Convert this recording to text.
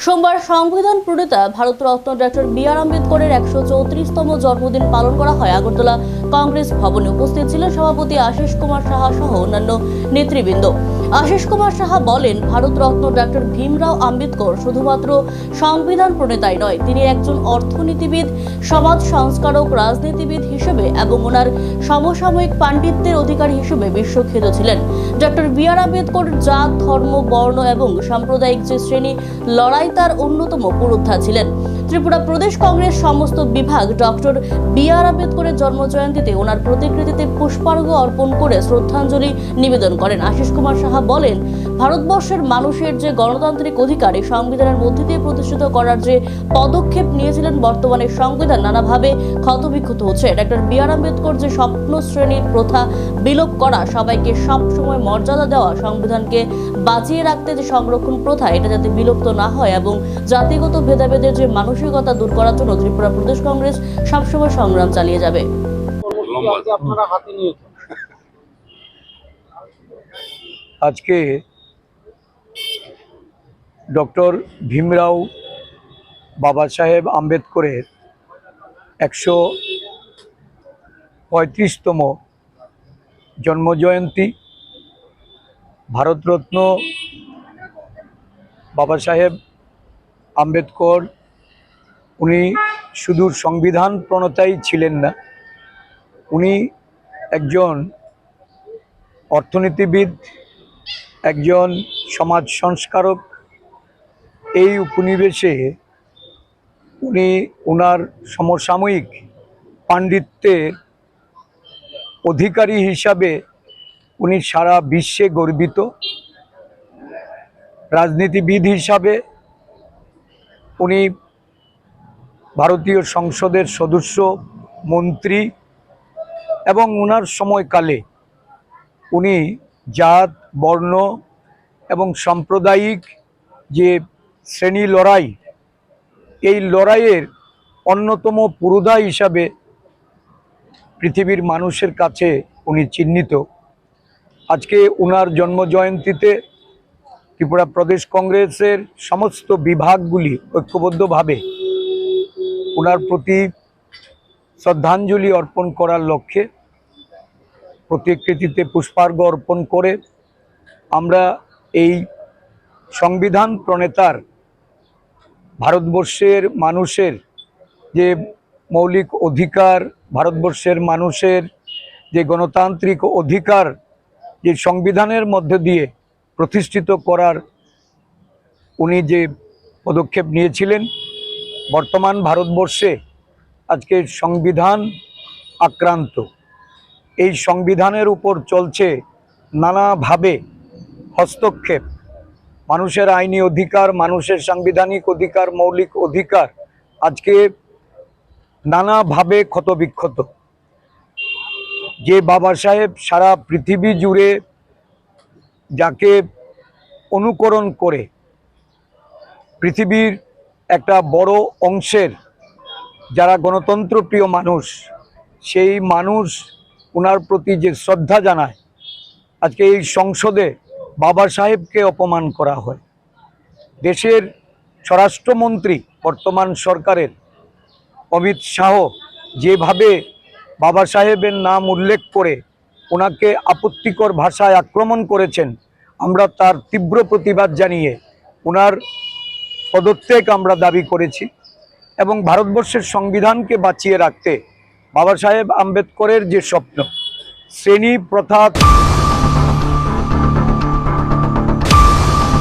সোমবার সংবিধান প্রণেতা ভারতরত্ন ডক্টর বি আর আম্বেদকরের একশো চৌত্রিশতম জন্মদিন পালন করা হয় আগরতলা কংগ্রেস ভবনে উপস্থিত ছিলেন সভাপতি আশিস কুমার সাহা সহ অন্যান্য নেতৃবৃন্দ। আশিস কুমার সাহা বলেন, ভারতরত্ন ডক্টর ভীমরাও আম্বেদকর শুধুমাত্র সংবিধান প্রণেতাই নয়, তিনি একজন অর্থনীতিবিদ, সমাজ সংস্কারক, রাজনীতিবিদ হিসেবে এবং ওনার সমসাময়িক পাণ্ডিত্যের অধিকারী হিসেবে বিশ্বখ্যাত ছিলেন। ডক্টর বি আর আম্বেদকর জাত, ধর্ম, বর্ণ এবং সাম্প্রদায়িক যে শ্রেণি, লড়াই তার অন্যতম পুরোধা ছিলেন। ত্রিপুরা প্রদেশ কংগ্রেস সমস্ত বিভাগ ডক্টর বি আর আম্বেদকরের জন্মজয়ন্তীতে ওনার প্রতিকৃতিতে পুষ্পার্ঘ অর্পণ করে শ্রদ্ধাঞ্জলি নিবেদন করেন। আশিস কুমার সাহা বলেন ভারতবর্ষের মানুষের যে গণতান্ত্রিক অধিকার এই সংবিধানের মধ্যে দিয়ে প্রতিষ্ঠিত করার যে পদক্ষেপ নিয়েছিলেন বর্তমানে সংবিধান নানাভাবে ক্ষতবিক্ষত হচ্ছে। ডক্টর বি আর আম্বেদকর যে স্বপ্ন শ্রেণির প্রথা বিলোপ করা সবাইকে সব সময় মর্যাদা দেওয়া সংবিধানকে বাঁচিয়ে রাখতে যে সংরক্ষণ প্রথা এটা যাতে বিলুপ্ত না হয় এবং জাতিগত ভেদাভেদের যে মানসিকতা দূর করার জন্য ত্রিপুরা প্রদেশ কংগ্রেস সবসময় সংগ্রাম চালিয়ে যাবে। আজকে ডক্টর ভীমরাও বাবা সাহেব আম্বেদকরের একশো পঁয়ত্রিশতম জন্মজয়ন্তী, ভারতরত্ন বাবা সাহেব আম্বেদকর। উনি শুধু সংবিধান প্রণতাই ছিলেন না। উনি একজন অর্থনীতিবিদ, একজন সমাজ সংস্কারক এই উপনিবেশে উনি ওনার সমসাময়িক পাণ্ডিত্যের অধিকারী হিসাবে উনি সারা বিশ্বে গর্বিত। রাজনীতিবিদ হিসাবে উনি ভারতীয় সংসদের সদস্য, মন্ত্রী এবং ওনার সময়কালে উনি জাত, বর্ণ এবং সাম্প্রদায়িক যে শ্রেণি লড়াই। এই লড়াইয়ের অন্যতম পুরোধা হিসাবে পৃথিবীর মানুষের কাছে উনি চিহ্নিত। আজকে উনার জন্মজয়ন্তীতে ত্রিপুরা প্রদেশ কংগ্রেসের সমস্ত বিভাগগুলি ঐক্যবদ্ধভাবে ওনার প্রতি শ্রদ্ধাঞ্জলি অর্পণ করার লক্ষ্যে প্রতিকৃতিতে পুষ্পার্ঘ অর্পণ করে আমরা এই সংবিধান প্রণেতার ভারতবর্ষের মানুষের যে মৌলিক অধিকার, ভারতবর্ষের মানুষের যে গণতান্ত্রিক অধিকার, যে সংবিধানের মধ্যে দিয়ে প্রতিষ্ঠিত করার উনি যে পদক্ষেপ নিয়েছিলেন, বর্তমান ভারতবর্ষে আজকে সংবিধান আক্রান্ত। এই সংবিধানের উপর চলছে নানাভাবে হস্তক্ষেপ। মানুষের আইনি অধিকার, মানুষের সাংবিধানিক অধিকার, মৌলিক অধিকার আজকে নানাভাবে ক্ষতবিক্ষত। যে বাবা সাহেব সারা পৃথিবী জুড়ে যাকে অনুকরণ করে পৃথিবীর একটা বড় অংশের যারা গণতন্ত্রপ্রিয় মানুষ, সেই মানুষ ওনার প্রতি যে শ্রদ্ধা জানায়, আজকে এই সংসদে বাবা সাহেবকে অপমান করা হয়। দেশের স্বরাষ্ট্রমন্ত্রী, বর্তমান সরকারের অমিত শাহ যেভাবে বাবা সাহেবের নাম উল্লেখ করে ওনাকে আপত্তিকর ভাষায় আক্রমণ করেছেন, আমরা তার তীব্র প্রতিবাদ জানিয়ে ওনার পদত্যাগ আমরা দাবি করেছি এবং ভারতবর্ষের সংবিধানকে বাঁচিয়ে রাখতে বাবা সাহেব আম্বেদকরের যে স্বপ্ন, শ্রেণি প্রথা